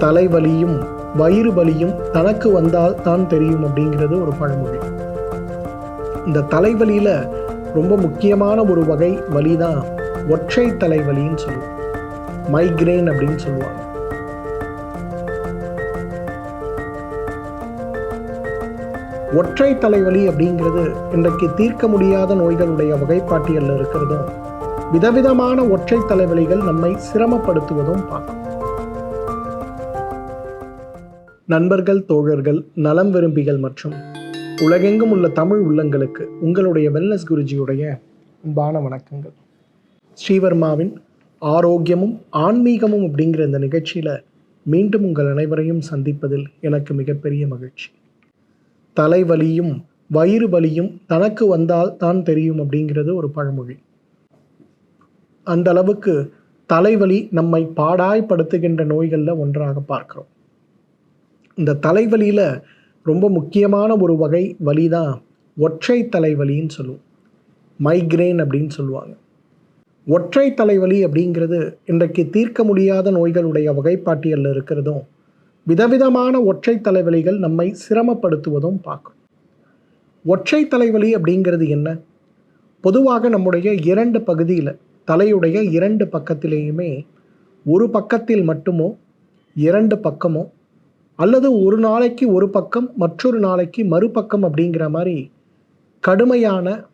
தலைவலியும் வயிறு வலியும் தனக்கு வந்தால் தான் தெரியும் அப்படிங்கிறது ஒரு பழமொழி. இந்த தலைவலியில் ரொம்ப முக்கியமான ஒரு வகை வலி தான் ஒற்றை தலைவலின்னு சொல்லுவோம். மைக்ரேன் அப்படின்னு சொல்லுவாங்க. ஒற்றை தலைவலி அப்படிங்கிறது இன்றைக்கு தீர்க்க முடியாத நோய்களுடைய வகைப்பாட்டியலில் இருக்கிறதும் விதவிதமான ஒற்றை தலைவலிகள் நம்மை சிரமப்படுத்துவதும் பார்க்கும் நண்பர்கள் தோழர்கள் நலம் விரும்பிகள் மற்றும் உலகெங்கும் உள்ள தமிழ் உள்ளங்களுக்கு உங்களுடைய வெல்னஸ் குருஜியுடைய அன்பான வணக்கங்கள். ஸ்ரீவர்மாவின் ஆரோக்கியமும் ஆன்மீகமும் அப்படிங்கிற இந்த நிகழ்ச்சியில் மீண்டும் உங்கள் அனைவரையும் சந்திப்பதில் எனக்கு மிகப்பெரிய மகிழ்ச்சி. தலைவலியும் வயிறு வலியும் தனக்கு வந்தால் தான் தெரியும் அப்படிங்கிறது ஒரு பழமொழி. அந்த அளவுக்கு தலைவலி நம்மை பாடாய்படுத்துகின்ற நோய்களில் ஒன்றாக பார்க்கிறோம். இந்த தலைவலியில் ரொம்ப முக்கியமான ஒரு வகை வலி தான் ஒற்றை தலைவலின்னு சொல்லுவோம். மைக்ரேன் அப்படின்னு சொல்லுவாங்க. ஒற்றை தலைவலி அப்படிங்கிறது இன்றைக்கு தீர்க்க முடியாத நோய்களுடைய வகைப்பாட்டியலில் இருக்கிறதும் விதவிதமான ஒற்றை தலைவலிகள் நம்மை சிரமப்படுத்துவதும் பார்க்கும். ஒற்றை தலைவலி அப்படிங்கிறது என்ன? பொதுவாக நம்முடைய இரண்டு பகுதியில் தலையுடைய இரண்டு பக்கத்திலேயுமே ஒரு பக்கத்தில் மட்டுமோ இரண்டு பக்கமோ அல்லது ஒரு நாளைக்கு ஒரு பக்கம் மற்றொரு நாளைக்கு மறுபக்கம் அப்படிங்கிற மாதிரி கடுமையான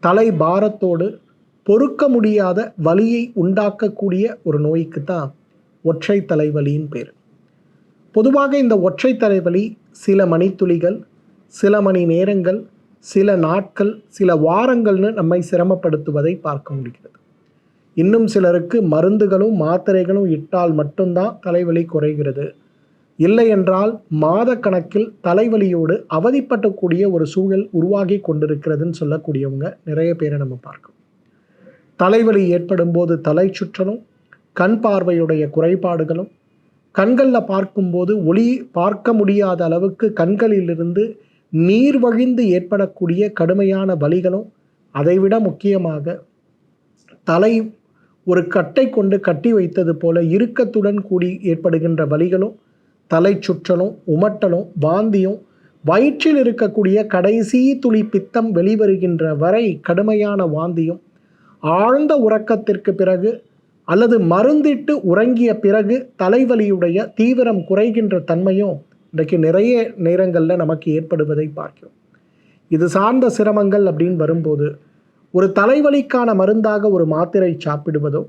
தலை பாரத்தோடு பொறுக்க முடியாத வலியை உண்டாக்கக்கூடிய ஒரு நோய்க்கு தான் ஒற்றை தலைவலியின் பேர். பொதுவாக இந்த ஒற்றை தலைவலி சில மணித்துளிகள் சில மணி நேரங்கள் சில நாட்கள் சில வாரங்கள்னு நம்மை சிரமப்படுத்துவதை பார்க்க முடிகிறது. இன்னும் சிலருக்கு மருந்துகளும் மாத்திரைகளும் இட்டால் மட்டும்தான் தலைவலி குறைகிறது. இல்லை என்றால் மாத கணக்கில் தலைவலியோடு அவதிப்படக்கூடிய ஒரு சூழல் உருவாகி கொண்டிருக்கிறதுன்னு சொல்லக்கூடியவங்க நிறைய பேரை நம்ம பார்க்கணும் தலைவலி ஏற்படும் போது தலை சுற்றலும் கண் பார்வையுடைய குறைபாடுகளும் கண்களில் பார்க்கும்போது ஒளி பார்க்க முடியாத அளவுக்கு கண்களிலிருந்து நீர் வழிந்து ஏற்படக்கூடிய கடுமையான வலிகளும் அதைவிட முக்கியமாக தலை ஒரு கட்டை கொண்டு கட்டி வைத்தது போல இறுக்கத்துடன் கூடி ஏற்படுகின்ற வலிகளும் தலை சுற்றலும் உமட்டலும் வாந்தியும் வயிற்றில் இருக்கக்கூடிய கடைசி துளி பித்தம் வெளிவருகின்ற வரை கடுமையான வாந்தியும் ஆழ்ந்த உறக்கத்திற்கு பிறகு அல்லது மருந்திட்டு உறங்கிய பிறகு தலைவலியுடைய தீவிரம் குறைகின்ற தன்மையும் இன்றைக்கு நிறைய நேரங்களில் நமக்கு ஏற்படுவதை பார்க்கிறோம். இது சார்ந்த சிரமங்கள் அப்படின்னு வரும்போது ஒரு தலைவலிக்கான மருந்தாக ஒரு மாத்திரை சாப்பிடுவதோ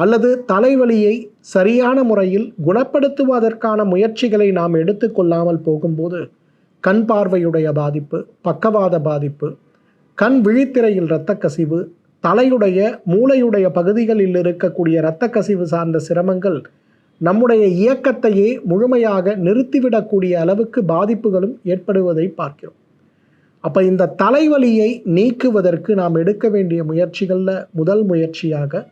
அல்லது தலைவலியை சரியான முறையில் குணப்படுத்துவதற்கான முயற்சிகளை நாம் எடுத்துக்கொள்ளாமல் போகும்போது கண் பார்வையுடைய பாதிப்பு பக்கவாத பாதிப்பு கண் விழித்திரையில் இரத்த கசிவு தலையுடைய மூளையுடைய பகுதிகளில் இருக்கக்கூடிய இரத்த கசிவு சார்ந்த சிரமங்கள் நம்முடைய இயக்கத்தையே முழுமையாக நிறுத்திவிடக்கூடிய அளவுக்கு பாதிப்புகளும் ஏற்படுவதை பார்க்கிறோம். அப்போ இந்த தலைவலியை நீக்குவதற்கு நாம் எடுக்க வேண்டிய முயற்சிகளில் முதல் முயற்சியாக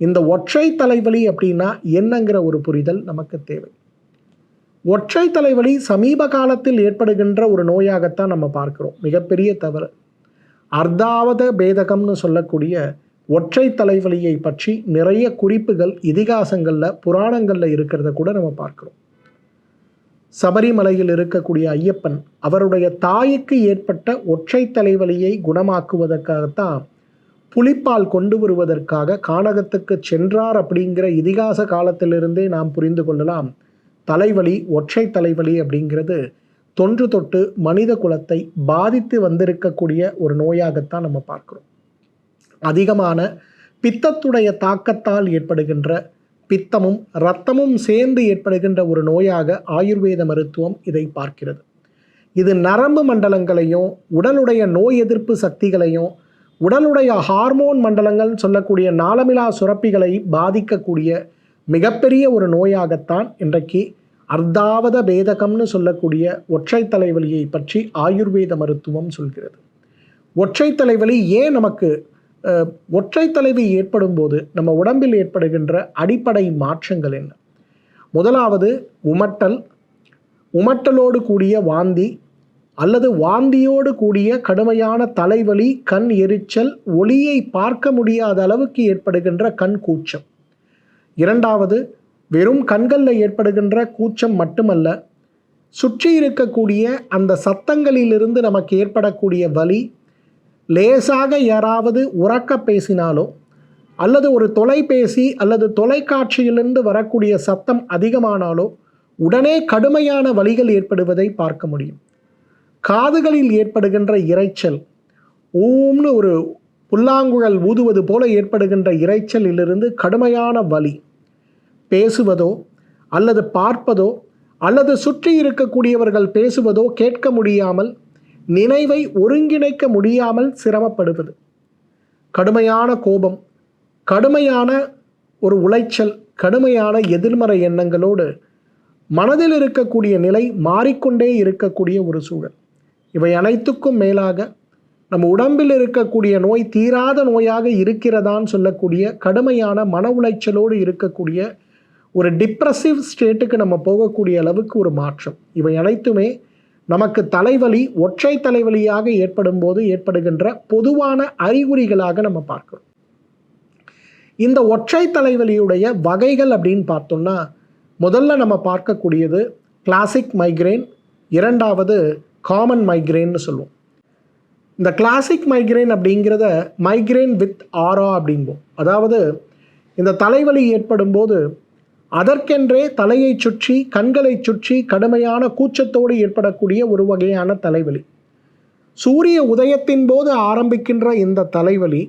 இந்த ஒற்றை தலைவலி அப்படின்னா என்னங்கிற ஒரு புரிதல் நமக்கு தேவை. ஒற்றை தலைவலி சமீப காலத்தில் ஏற்படுகின்ற ஒரு நோயாகத்தான் நம்ம பார்க்கிறோம். மிகப்பெரிய தவறு. அர்த்தாவத பேதகம்னு சொல்லக்கூடிய ஒற்றை தலைவலியை பற்றி நிறைய குறிப்புகள் இதிகாசங்களில் புராணங்களில் இருக்கிறத கூட நம்ம பார்க்குறோம். சபரிமலையில் இருக்கக்கூடிய ஐயப்பன் அவருடைய தாய்க்கு ஏற்பட்ட ஒற்றை தலைவலியை குணமாக்குவதற்காகத்தான் புலிப்பால் கொண்டு வருவதற்காக கானகத்துக்கு சென்றார் அப்படிங்கிற இதிகாச காலத்திலிருந்தே நாம் புரிந்து கொள்ளலாம். தலைவலி ஒற்றை தலைவலி அப்படிங்கிறது தொன்று தொட்டு மனித குலத்தை பாதித்து வந்திருக்கக்கூடிய ஒரு நோயாகத்தான் நம்ம பார்க்குறோம். அதிகமான பித்தத்துடைய தாக்கத்தால் ஏற்படுகின்ற பித்தமும் இரத்தமும் சேர்ந்து ஏற்படுகின்ற ஒரு நோயாக ஆயுர்வேத மருத்துவம் இதை பார்க்கிறது. இது நரம்பு மண்டலங்களையும் உடலுடைய நோய் எதிர்ப்பு சக்திகளையும் உடலுடைய ஹார்மோன் மண்டலங்கள் சொல்லக்கூடிய நாளமிலா சுரப்பிகளை பாதிக்கக்கூடிய மிகப்பெரிய ஒரு நோயாகத்தான் இன்றைக்கு அர்த்தாவத பேதகம்னு சொல்லக்கூடிய ஒற்றை தலைவலியை பற்றி ஆயுர்வேத மருத்துவம் சொல்கிறது. ஒற்றை தலைவலி ஏன் நமக்கு ஒற்றை தலைவி ஏற்படும் போது நம்ம உடம்பில் ஏற்படுகின்ற அடிப்படை மாற்றங்கள் என்ன? முதலாவது உமட்டல் உமட்டலோடு கூடிய வாந்தி அல்லது வாந்தியோடு கூடிய கடுமையான தலைவலி கண் எரிச்சல் ஒளியை பார்க்க முடியாத அளவுக்கு ஏற்படுகின்ற கண் கூச்சம். இரண்டாவது வெறும் கண்களில் ஏற்படுகின்ற கூச்சம் மட்டுமல்ல சுற்றி இருக்கக்கூடிய அந்த சத்தங்களிலிருந்து நமக்கு ஏற்படக்கூடிய வலி லேசாக யாராவது உறக்க பேசினாலோ அல்லது ஒரு தொலைபேசி அல்லது தொலைக்காட்சியிலிருந்து வரக்கூடிய சத்தம் அதிகமானாலோ உடனே கடுமையான வலிகள் ஏற்படுவதை பார்க்க முடியும். காதுகளில் ஏற்படுகின்ற இரைச்சல். ஊம்னு ஒரு புல்லாங்குழல் ஊதுவது போல ஏற்படுகின்ற இரைச்சலிலிருந்து கடுமையான வலி. பேசுவதோ அல்லது பார்ப்பதோ அல்லது சுற்றி இருக்கக்கூடியவர்கள் பேசுவதோ கேட்க முடியாமல் நினைவை ஒருங்கிணைக்க முடியாமல் சிரமப்படுவது. கடுமையான கோபம் கடுமையான ஒரு உளைச்சல் கடுமையான எதிர்மறை எண்ணங்களோடு மனதில் இருக்கக்கூடிய நிலை மாறிக்கொண்டே இருக்கக்கூடிய ஒரு சூழல். இவை அனைத்துக்கும் மேலாக நம்ம உடம்பில் இருக்கக்கூடிய நோய் தீராத நோயாக இருக்கிறதான்னு சொல்லக்கூடிய கடுமையான மன உளைச்சலோடு இருக்கக்கூடிய ஒரு டிப்ரெசிவ் ஸ்டேட்டுக்கு நம்ம போகக்கூடிய அளவுக்கு ஒரு மாற்றம். இவை அனைத்துமே நமக்கு தலைவலி ஒற்றை தலைவலியாக ஏற்படும் போது ஏற்படுகின்ற பொதுவான அறிகுறிகளாக நம்ம பார்க்கிறோம். இந்த ஒற்றை தலைவலியுடைய வகைகள் அப்படின்னு பார்த்தோம்னா முதல்ல நம்ம பார்க்கக்கூடியது கிளாசிக் மைக்ரேன் இரண்டாவது காமன் மைக்ரேன்னு சொல்லுவோம். இந்த கிளாசிக் மைக்ரேன் அப்படிங்கிறத மைக்ரேன் வித் ஆரா அப்படிம்போம். அதாவது இந்த தலைவலி ஏற்படும் போது அதற்கென்றே தலையை சுற்றி கண்களை சுற்றி கடுமையான கூச்சத்தோடு ஏற்படக்கூடிய ஒரு வகையான தலைவலி. சூரிய உதயத்தின் போது ஆரம்பிக்கின்ற இந்த தலைவலி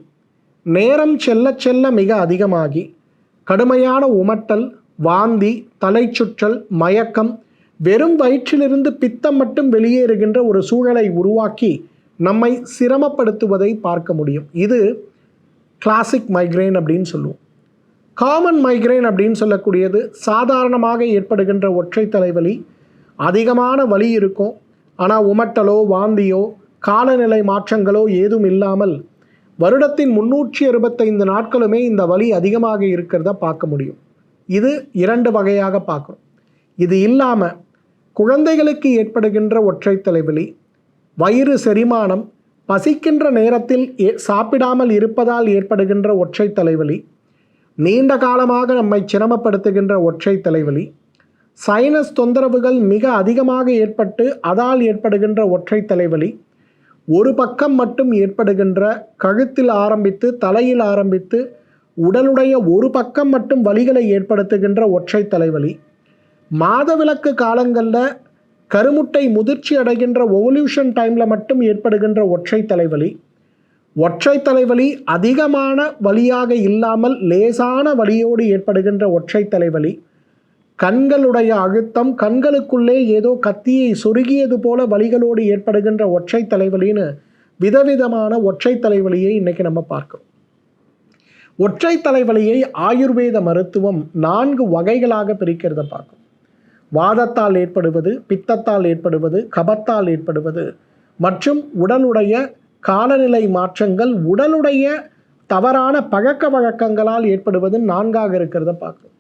நேரம் செல்ல செல்ல மிக அதிகமாகி கடுமையான உமட்டல் வாந்தி தலை சுற்றல் மயக்கம் வெறும் வயிற்றிலிருந்து பித்தம் மட்டும் வெளியேறுகின்ற ஒரு சூழலை உருவாக்கி நம்மை சிரமப்படுத்துவதை பார்க்க முடியும். இது கிளாசிக் மைக்ரேன் அப்படின்னு சொல்லுவோம். காமன் மைக்ரேன் அப்படின்னு சொல்லக்கூடியது சாதாரணமாக ஏற்படுகின்ற ஒற்றை தலைவலி அதிகமான வலி இருக்கும். ஆனால் உமட்டலோ வாந்தியோ காலநிலை மாற்றங்களோ ஏதும் இல்லாமல் வருடத்தின் முன்னூற்றி அறுபத்தைந்து நாட்களுமே இந்த வலி அதிகமாக இருக்கிறத பார்க்க முடியும். இது இரண்டு வகையாக பார்க்குறோம். இது இல்லாமல் குழந்தைகளுக்கு ஏற்படுகின்ற ஒற்றை தலைவலி வயிறு செரிமானம் பசிக்கின்ற நேரத்தில் ஏ- சாப்பிடாமல் இருப்பதால் ஏற்படுகின்ற ஒற்றை தலைவலி நீண்ட காலமாக நம்மை சிரமப்படுத்துகின்ற ஒற்றை தலைவலி சைனஸ் தொந்தரவுகள் மிக அதிகமாக ஏற்பட்டு அதால் ஏற்படுகின்ற ஒற்றை தலைவலி ஒரு பக்கம் மட்டும் ஏற்படுகின்ற கழுத்தில் ஆரம்பித்து தலையில் ஆரம்பித்து உடலுடைய ஒரு பக்கம் மட்டும் வலிகளை ஏற்படுத்துகின்ற ஒற்றை தலைவலி மாதவிலக்கு காலங்களில் கருமுட்டை முதிர்ச்சி அடைகின்ற ஓவல்யூஷன் டைமில் மட்டும் ஏற்படுகின்ற ஒற்றை தலைவலி. ஒற்றை தலைவலி அதிகமான வலியாக இல்லாமல் லேசான வலியோடு ஏற்படுகின்ற ஒற்றை தலைவலி. கண்களுடைய அழுத்தம் கண்களுக்குள்ளே ஏதோ கத்தியை சொருகியது போல வலிகளோடு ஏற்படுகின்ற ஒற்றை தலைவலின்னு விதவிதமான ஒற்றை தலைவலியை இன்னைக்கு நம்ம பார்க்கிறோம். ஒற்றை தலைவலியை ஆயுர்வேத மருத்துவம் நான்கு வகைகளாக பிரிக்கிறத பார்க்கும் வாதத்தால் ஏற்படுவது பித்தத்தால் ஏற்படுவது கபத்தால் ஏற்படுவது. மற்றும் உடலுடைய காலநிலை மாற்றங்கள் உடலுடைய தவறான பழக்க வழக்கங்களால் ஏற்படுவது நான்காக இருக்கிறத பார்க்கும்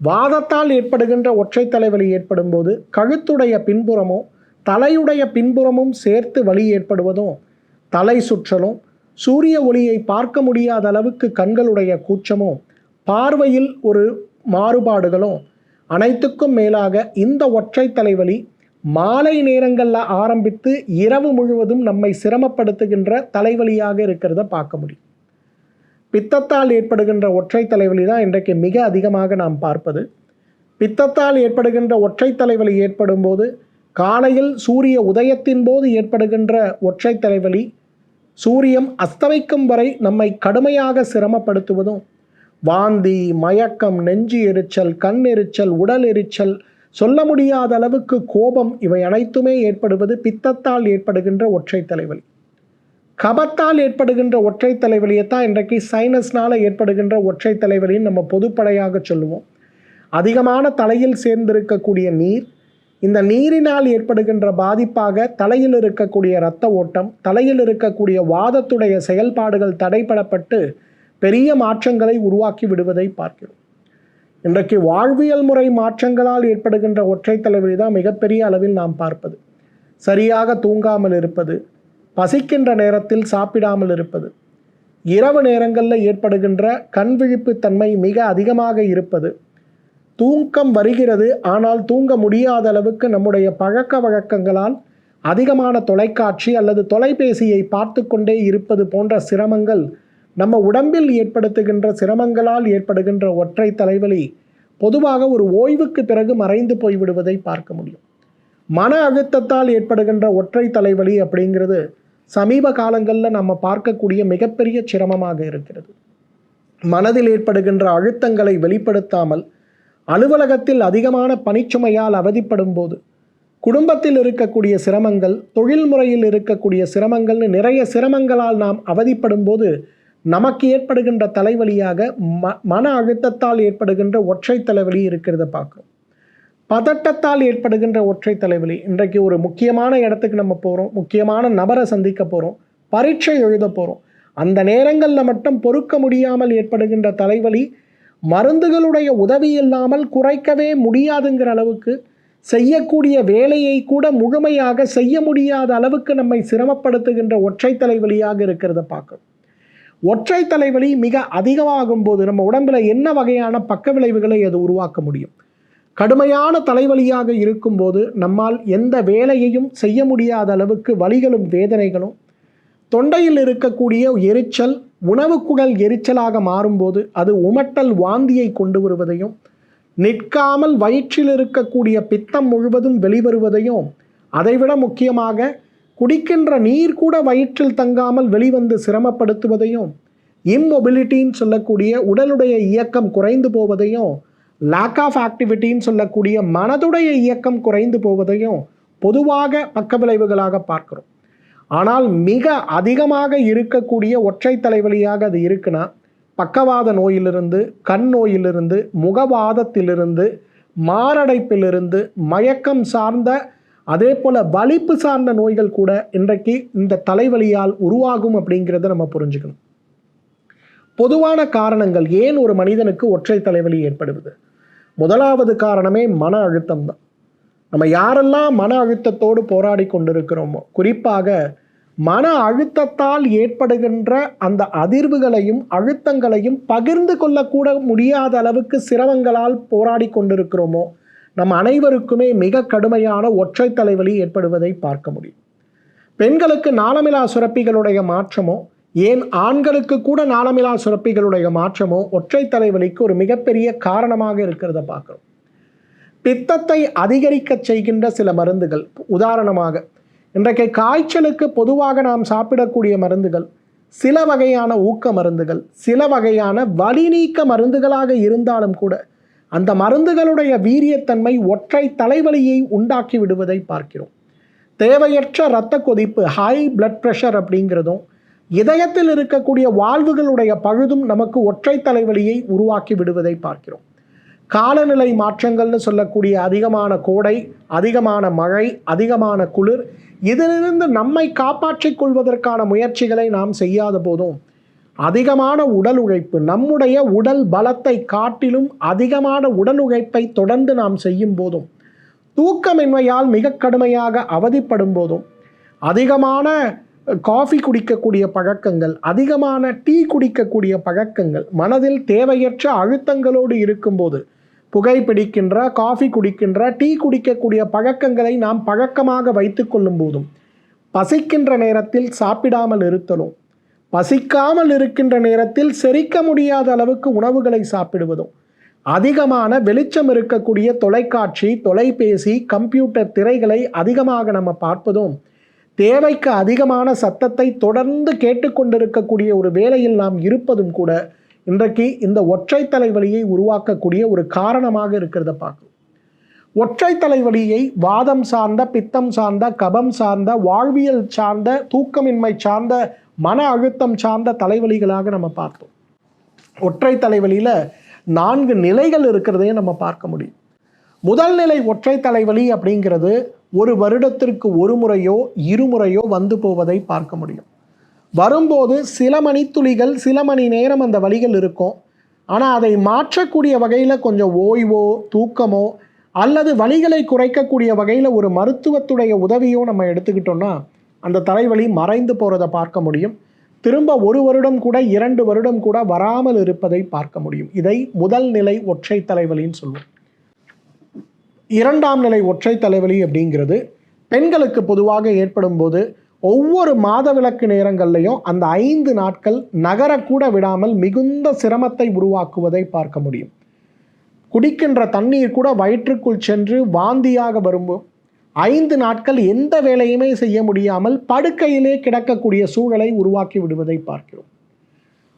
வாதத்தால் ஏற்படுகின்ற ஒற்றை தலைவலி ஏற்படும் போது கழுத்துடைய பின்புறமோ தலையுடைய பின்புறமும் சேர்த்து வலி ஏற்படுவதும் தலை சுற்றலும் சூரிய ஒளியை பார்க்க முடியாத அளவுக்கு கண்களுடைய கூச்சமும் பார்வையில் ஒரு மாறுபாடுகளும் அனைத்துக்கும் மேலாக இந்த ஒற்றை தலைவலி மாலை நேரங்களில் ஆரம்பித்து இரவு முழுவதும் நம்மை சிரமப்படுத்துகின்ற தலைவலியாக இருக்கிறத பார்க்க முடியும். பித்தத்தால் ஏற்படுகின்ற ஒற்றை தலைவலி தான் இன்றைக்கு மிக அதிகமாக நாம் பார்ப்பது. பித்தத்தால் ஏற்படுகின்ற ஒற்றை தலைவலி ஏற்படும் போது காலையில் சூரிய உதயத்தின் போது ஏற்படுகின்ற ஒற்றை தலைவலி சூரியன் அஸ்தமிக்கும் வரை நம்மை கடுமையாக சிரமப்படுத்துவதும் வாந்தி மயக்கம் நெஞ்சு எரிச்சல் கண் எரிச்சல் உடல் எரிச்சல் சொல்ல முடியாத அளவுக்கு கோபம் இவை அனைத்துமே ஏற்படுவது பித்தத்தால் ஏற்படுகின்ற ஒற்றை தலைவலி. கபத்தால் ஏற்படுகின்ற ஒற்றை தலைவலியைத்தான் இன்றைக்கு சைனஸ்னால் ஏற்படுகின்ற ஒற்றை தலைவலின்னு நம்ம பொதுப்படையாக சொல்லுவோம். அதிகமான தலையில் சேர்ந்திருக்கக்கூடிய நீர் இந்த நீரினால் ஏற்படுகின்ற பாதிப்பாக தலையில் இருக்கக்கூடிய இரத்த ஓட்டம் தலையில் இருக்கக்கூடிய வாதத்துடைய செயல்பாடுகள் தடைப்படப்பட்டு பெரிய மாற்றங்களை உருவாக்கி விடுவதை பார்க்கிறோம். இன்றைக்கு வாழ்வியல் முறை மாற்றங்களால் ஏற்படுகின்ற ஒற்றை தலைவலி தான் மிகப்பெரிய அளவில் நாம் பார்ப்பது. சரியாக தூங்காமல் இருப்பது பசிக்கின்ற நேரத்தில் சாப்பிடாமல் இருப்பது இரவு நேரங்களில் ஏற்படுகின்ற கண் விழிப்பு தன்மை மிக அதிகமாக இருப்பது தூக்கம் வருகிறது ஆனால் தூங்க முடியாத அளவுக்கு நம்முடைய பழக்க வழக்கங்களால் அதிகமான தொலைக்காட்சி அல்லது தொலைபேசியை பார்த்து கொண்டே இருப்பது போன்ற சிரமங்கள் நம்ம உடம்பில் ஏற்படுத்துகின்ற சிரமங்களால் ஏற்படுகின்ற ஒற்றை தலைவலி பொதுவாக ஒரு ஓய்வுக்கு பிறகு மறைந்து போய்விடுவதை பார்க்க முடியும். மன அழுத்தத்தால் ஏற்படுகின்ற ஒற்றை தலைவலி அப்படிங்கிறது சமீப காலங்களில் நம்ம பார்க்கக்கூடிய மிகப்பெரிய சிரமமாக இருக்கிறது. மனதில் ஏற்படுகின்ற அழுத்தங்களை வெளிப்படுத்தாமல் அலுவலகத்தில் அதிகமான பணிச்சுமையால் அவதிப்படும் போது குடும்பத்தில் இருக்கக்கூடிய சிரமங்கள் தொழில் முறையில் இருக்கக்கூடிய சிரமங்கள்னு நிறைய சிரமங்களால் நாம் அவதிப்படும் போது நமக்கு ஏற்படுகின்ற தலைவலியாக ம மன அழுத்தத்தால் ஏற்படுகின்ற ஒற்றை தலைவலி இருக்கிறத பார்க்குறோம். பதட்டத்தால் ஏற்படுகின்ற ஒற்றை தலைவலி. இன்றைக்கு ஒரு முக்கியமான இடத்துக்கு நம்ம போகிறோம் முக்கியமான நபரை சந்திக்க போகிறோம் பரீட்சை எழுத போகிறோம் அந்த நேரங்களில் மட்டும் பொறுக்க முடியாமல் ஏற்படுகின்ற தலைவலி மருந்துகளுடைய உதவி இல்லாமல் குறைக்கவே முடியாதுங்கிற அளவுக்கு செய்யக்கூடிய வேலையை கூட முழுமையாக செய்ய முடியாத அளவுக்கு நம்மை சிரமப்படுத்துகின்ற ஒற்றை தலைவலியாக இருக்கிறத பார்க்கணும் ஒற்றை தலைவலி மிக அதிகமாகும் போது நம்ம உடம்பில் என்ன வகையான பக்க விளைவுகளை அது உருவாக்க முடியும்? கடுமையான தலைவலியாக இருக்கும்போது நம்மால் எந்த வேலையையும் செய்ய முடியாத அளவுக்கு வலிகளும் வேதனைகளும் தொண்டையில் இருக்கக்கூடிய எரிச்சல் உணவுக்குழல் எரிச்சலாக மாறும்போது அது உமட்டல் வாந்தியை கொண்டு வருவதையும் நிற்காமல் வயிற்றில் இருக்கக்கூடிய பித்தம் முழுவதும் வெளிவருவதையும் அதைவிட முக்கியமாக குடிக்கின்ற நீர் கூட வயிற்றில் தங்காமல் வெளிவந்து சிரமப்படுத்துவதையும் இம்மொபிலிட்டின்னு சொல்லக்கூடிய உடலுடைய இயக்கம் குறைந்து போவதையும் லேக் ஆஃப் ஆக்டிவிட்டின்னு சொல்லக்கூடிய மனதுடைய இயக்கம் குறைந்து போவதையும் பொதுவாக பக்க விளைவுகளாக பார்க்கிறோம். ஆனால் மிக அதிகமாக இருக்கக்கூடிய ஒற்றை தலைவலியாக அது இருக்குன்னா பக்கவாத நோயிலிருந்து கண் நோயிலிருந்து முகவாதத்திலிருந்து மாரடைப்பிலிருந்து மயக்கம் சார்ந்த அதே போல் வலிப்பு சார்ந்த நோய்கள் கூட இன்றைக்கு இந்த தலைவலியால் உருவாகும் அப்படிங்கிறத நம்ம புரிஞ்சுக்கணும். பொதுவான காரணங்கள் ஏன் ஒரு மனிதனுக்கு ஒற்றை தலைவலி ஏற்படுவது? முதலாவது காரணமே மன அழுத்தம் தான். நம்ம யாரெல்லாம் மன அழுத்தத்தோடு போராடி கொண்டிருக்கிறோமோ குறிப்பாக மன அழுத்தத்தால் ஏற்படுகின்ற அந்த அதிர்வுகளையும் அழுத்தங்களையும் பகிர்ந்து கொள்ளக்கூட முடியாத அளவுக்கு சிரமங்களால் போராடி கொண்டிருக்கிறோமோ நம் அனைவருக்குமே மிக கடுமையான ஒற்றை தலைவலி ஏற்படுவதை பார்க்க முடியும். பெண்களுக்கு நாளமிலா சுரப்பிகளுடைய மாற்றமோ ஏன் ஆண்களுக்கு கூட நாளமிலா சுரப்பிகளுடைய மாற்றமோ ஒற்றை தலைவலிக்கு ஒரு மிகப்பெரிய காரணமாக இருக்கிறத பார்க்குறோம். பித்தத்தை அதிகரிக்க செய்கின்ற சில மருந்துகள் உதாரணமாக இன்றைக்கு காய்ச்சலுக்கு பொதுவாக நாம் சாப்பிடக்கூடிய மருந்துகள் சில வகையான ஊக்க மருந்துகள் சில வகையான வலி நீக்க மருந்துகளாக இருந்தாலும் கூட அந்த மருந்துகளுடைய வீரியத்தன்மை ஒற்றை தலைவலியை உண்டாக்கி விடுவதை பார்க்கிறோம். தேவையற்ற இரத்த கொதிப்பு ஹை பிளட் ப்ரெஷர் அப்படிங்கிறதும் இதயத்தில் இருக்கக்கூடிய வாழ்வுகளுடைய பழுதும் நமக்கு ஒற்றை தலைவலியை உருவாக்கி விடுவதை பார்க்கிறோம். காலநிலை மாற்றங்கள்னு சொல்லக்கூடிய அதிகமான கோடை அதிகமான மழை அதிகமான குளிர் இதிலிருந்து நம்மை காப்பாற்றிக் கொள்வதற்கான முயற்சிகளை நாம் செய்யாத போதும் அதிகமான உடல் உழைப்பு நம்முடைய உடல் பலத்தை காட்டிலும் அதிகமான உடல் உழைப்பை தொடர்ந்து நாம் செய்யும் போதும் தூக்கமின்மையால் மிக கடுமையாக அவதிப்படும் போதும் அதிகமான காஃபி குடிக்கக்கூடிய பழக்கங்கள் அதிகமான டீ குடிக்கக்கூடிய பழக்கங்கள் மனதில் தேவையற்ற அழுத்தங்களோடு இருக்கும்போது புகை பிடிக்கின்ற காஃபி குடிக்கின்ற டீ குடிக்கக்கூடிய பழக்கங்களை நாம் பழக்கமாக வைத்து கொள்ளும் போதும் பசிக்கின்ற நேரத்தில் சாப்பிடாமல் இருத்தலும் பசிக்காமல் இருக்கின்ற நேரத்தில் செரிக்க முடியாத அளவுக்கு உணவுகளை சாப்பிடுவதும் அதிகமான வெளிச்சம் இருக்கக்கூடிய தொலைக்காட்சி தொலைபேசி கம்ப்யூட்டர் திரைகளை அதிகமாக நம்ம பார்ப்பதும் தேவைக்கு அதிகமான சத்தத்தை தொடர்ந்து கேட்டுக்கொண்டிருக்கக்கூடிய ஒரு வேலையில் நாம் இருப்பதும் கூட இன்றைக்கு இந்த ஒற்றை தலைவலியை உருவாக்கக்கூடிய ஒரு காரணமாக இருக்கிறத பார்க்கும் ஒற்றை தலைவலியை வாதம் சார்ந்த பித்தம் சார்ந்த கபம் சார்ந்த வாழ்வியல் சார்ந்த தூக்கமின்மை சார்ந்த மன அழுத்தம் சார்ந்த தலைவலிகளாக நம்ம பார்த்தோம். ஒற்றை தலைவலியில் நான்கு நிலைகள் இருக்கிறதையும் நம்ம பார்க்க முடியும். முதல் நிலை ஒற்றை தலைவலி அப்படிங்கிறது ஒரு வருடத்திற்கு ஒரு முறையோ இருமுறையோ வந்து போவதை பார்க்க முடியும். வரும்போது சில மணித்துளிகள் சில மணி நேரம் அந்த வழிகள் இருக்கும். ஆனால் அதை மாற்றக்கூடிய வகையில் கொஞ்சம் ஓய்வோ தூக்கமோ அல்லது வலிகளை குறைக்கக்கூடிய வகையில் ஒரு மருத்துவத்துடைய உதவியோ நம்ம எடுத்துக்கிட்டோம்னா அந்த தலைவலி மறைந்து போகிறத பார்க்க முடியும். திரும்ப ஒரு வருடம் கூட இரண்டு வருடம் கூட வராமல் இருப்பதை பார்க்க முடியும். இதை முதல் நிலை ஒற்றை தலைவலின்னு சொல்லுவோம். இரண்டாம் நிலை ஒற்றை தலைவலி அப்படிங்கிறது பெண்களுக்கு பொதுவாக ஏற்படும் போது ஒவ்வொரு மாதவிலக்கு நேரங்கள்லையும் அந்த ஐந்து நாட்கள் நகரக்கூட விடாமல் மிகுந்த சிரமத்தை உருவாக்குவதை பார்க்க முடியும். குடிக்கின்ற தண்ணீர் கூட வயிற்றுக்குள் சென்று வாந்தியாக வரும் ஐந்து நாட்கள் எந்த வேலையுமே செய்ய முடியாமல் படுக்கையிலே கிடக்கக்கூடிய சூழலை உருவாக்கி விடுவதை பார்க்கிறோம்.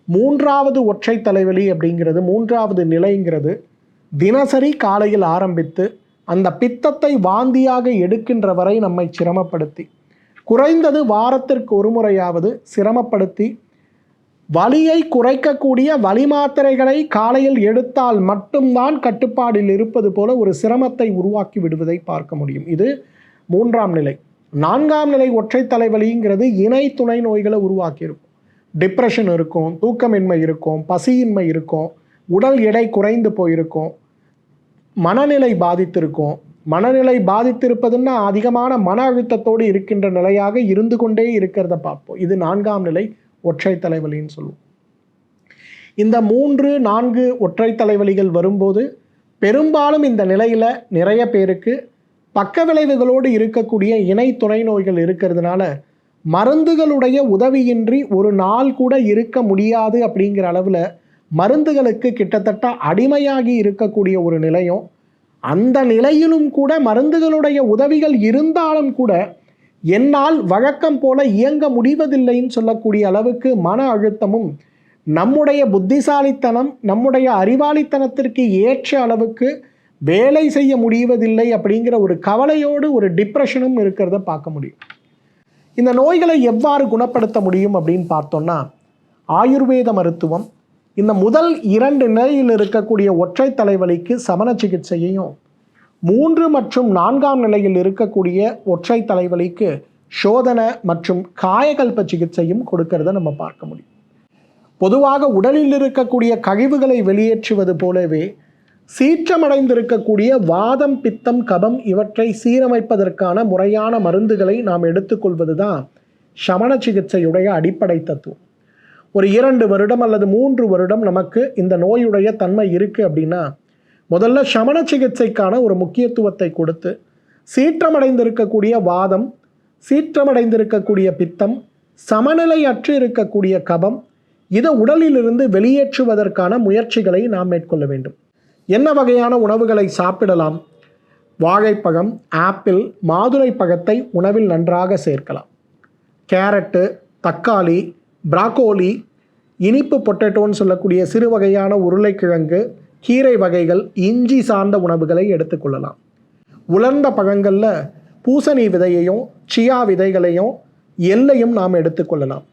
மூன்றாவது ஒற்றை தலைவலி அப்படிங்கிறது மூன்றாவது நிலைங்கிறது தினசரி காலையில் ஆரம்பித்து அந்த பித்தத்தை வாந்தியாக எடுக்கின்ற வரை நம்மை சிரமப்படுத்தி குறைந்தது வாரத்திற்கு ஒரு முறையாவது சிரமப்படுத்தி வலியை குறைக்கக்கூடிய வலி மாத்திரைகளை காலையில் எடுத்தால் மட்டும்தான் கட்டுப்பாடில் இருப்பது போல ஒரு சிரமத்தை உருவாக்கி விடுவதை பார்க்க முடியும். இது மூன்றாம் நிலை. நான்காம் நிலை ஒற்றை தலைவலிங்கிறது இணை துணை நோய்களை உருவாக்கியிருக்கும். டிப்ரெஷன் இருக்கும் தூக்கமின்மை இருக்கும் பசியின்மை இருக்கும் உடல் எடை குறைந்து போயிருக்கும் மனநிலை பாதித்திருக்கும். மனநிலை பாதித்திருப்பதுன்னா அதிகமான மன அழுத்தத்தோடு இருக்கின்ற நிலையாக இருந்து கொண்டே இருக்கிறத பார்ப்போம். இது நான்காம் நிலை. ஒற்றை தலைவலின்னு சொல்லுவோம். இந்த மூன்று நான்கு ஒற்றை தலைவலிகள் வரும்போது பெரும்பாலும் இந்த நிலையில் நிறைய பேருக்கு பக்க விளைவுகளோடு இருக்கக்கூடிய இணை துணை நோய்கள் இருக்கிறதுனால மருந்துகளுடைய உதவியின்றி ஒரு நாள் கூட இருக்க முடியாது அப்படிங்கிற அளவில் மருந்துகளுக்கு கிட்டத்தட்ட அடிமையாகி இருக்கக்கூடிய ஒரு நிலையும் அந்த நிலையிலும் கூட மருந்துகளுடைய உதவிகள் இருந்தாலும் கூட என்னால் வழக்கம் போல இயங்க முடிவதில்லைன்னு சொல்லக்கூடிய அளவுக்கு மன அழுத்தமும் நம்முடைய புத்திசாலித்தனம் நம்முடைய அறிவாளித்தனத்திற்கு ஏற்ற அளவுக்கு வேலை செய்ய முடிவதில்லை அப்படிங்கிற ஒரு கவலையோடு ஒரு டிப்ரெஷனும் இருக்கிறத பார்க்க முடியும். இந்த நோய்களை எவ்வாறு குணப்படுத்த முடியும் அப்படின்னு பார்த்தோம்னா ஆயுர்வேத மருத்துவம் இந்த முதல் இரண்டு நிலையில் இருக்கக்கூடிய ஒற்றை தலைவலிக்கு சமண சிகிச்சையையும் மூன்று மற்றும் நான்காம் நிலையில் இருக்கக்கூடிய ஒற்றை தலைவலிக்கு சோதனை மற்றும் காயகல்ப சிகிச்சையும் கொடுக்கறத நம்ம பார்க்க முடியும். பொதுவாக உடலில் இருக்கக்கூடிய கழிவுகளை வெளியேற்றுவது போலவே சீற்றமடைந்திருக்கக்கூடிய வாதம் பித்தம் கபம் இவற்றை சீரமைப்பதற்கான முறையான மருந்துகளை நாம் எடுத்துக்கொள்வது தான் சமண சிகிச்சையுடைய அடிப்படை தத்துவம். ஒரு இரண்டு வருடம் அல்லது மூன்று வருடம் நமக்கு இந்த நோயுடைய தன்மை இருக்குது அப்படின்னா முதல்ல சமண சிகிச்சைக்கான ஒரு முக்கியத்துவத்தை கொடுத்து சீற்றமடைந்திருக்கக்கூடிய வாதம் சீற்றமடைந்திருக்கக்கூடிய பித்தம் சமநிலையற்று இருக்கக்கூடிய கபம் இதை உடலிலிருந்து வெளியேற்றுவதற்கான முயற்சிகளை நாம் மேற்கொள்ள வேண்டும். என்ன வகையான உணவுகளை சாப்பிடலாம்? வாழைப்பழம் ஆப்பிள் மாதுளை பழத்தை உணவில் நன்றாக சேர்க்கலாம். கேரட்டு தக்காளி பிராக்கோலி இனிப்பு பொட்டேட்டோன்னு சொல்லக்கூடிய சிறு வகையான உருளைக்கிழங்கு கீரை வகைகள் இஞ்சி சார்ந்த உணவுகளை எடுத்துக்கொள்ளலாம் உலர்ந்த பழங்களில் பூசணி விதையையும் சியா விதைகளையும் எல்லையும் நாம் எடுத்துக்கொள்ளலாம்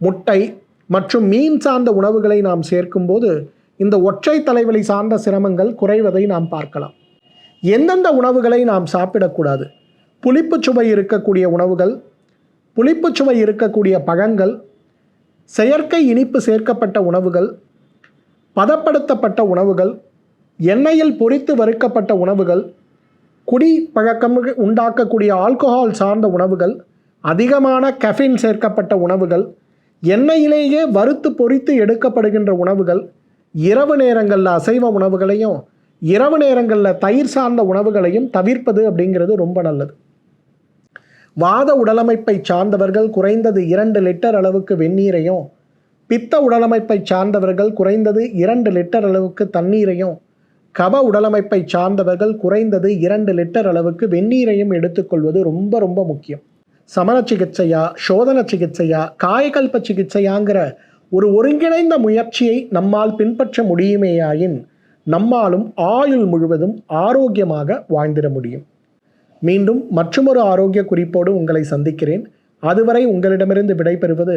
முட்டை மற்றும் மீன் சார்ந்த உணவுகளை நாம் சேர்க்கும்போது இந்த ஒற்றை தலைவலி சார்ந்த சிரமங்கள் குறைவதை நாம் பார்க்கலாம். எந்தெந்த உணவுகளை நாம் சாப்பிடக்கூடாது? புளிப்பு சுவை இருக்கக்கூடிய உணவுகள் புளிப்புச் சுவை இருக்கக்கூடிய பழங்கள் செயற்கை இனிப்பு சேர்க்கப்பட்ட உணவுகள் பதப்படுத்தப்பட்ட உணவுகள் எண்ணெயில் பொறித்து வறுக்கப்பட்ட உணவுகள் குடி பழக்கம் உண்டாக்கக்கூடிய ஆல்கஹால் சார்ந்த உணவுகள் அதிகமான கெஃபின் சேர்க்கப்பட்ட உணவுகள் எண்ணெயிலேயே வறுத்து பொறித்து எடுக்கப்படுகின்ற உணவுகள் இரவு நேரங்களில் அசைவ உணவுகளையும் இரவு நேரங்களில் தயிர் சார்ந்த உணவுகளையும் தவிர்ப்பது அப்படிங்கிறது ரொம்ப நல்லது. வாத உடலமைப்பை சார்ந்தவர்கள் குறைந்தது இரண்டு லிட்டர் அளவுக்கு வெந்நீரையும் பித்த உடலமைப்பை சார்ந்தவர்கள் குறைந்தது இரண்டு லிட்டர் அளவுக்கு தண்ணீரையும் கப உடலமைப்பை சார்ந்தவர்கள் குறைந்தது இரண்டு லிட்டர் அளவுக்கு வெந்நீரையும் எடுத்துக்கொள்வது ரொம்ப ரொம்ப முக்கியம். சமண சிகிச்சையா சோதன சிகிச்சையா காயகல்ப சிகிச்சையாங்கிற ஒரு ஒருங்கிணைந்த முயற்சியை நம்மால் பின்பற்ற முடியுமேயாயின் நம்மாலும் ஆயுள் முழுவதும் ஆரோக்கியமாக வாழ்ந்திட முடியும். மீண்டும் மற்றொரு ஆரோக்கிய குறிப்போடு உங்களை சந்திக்கிறேன். அதுவரை உங்களிடமிருந்து விடைபெறுவது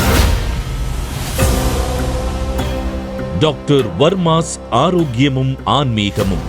டாக்டர் வர்மாஸ் ஆரோக்கியமும் ஆன்மீகமும்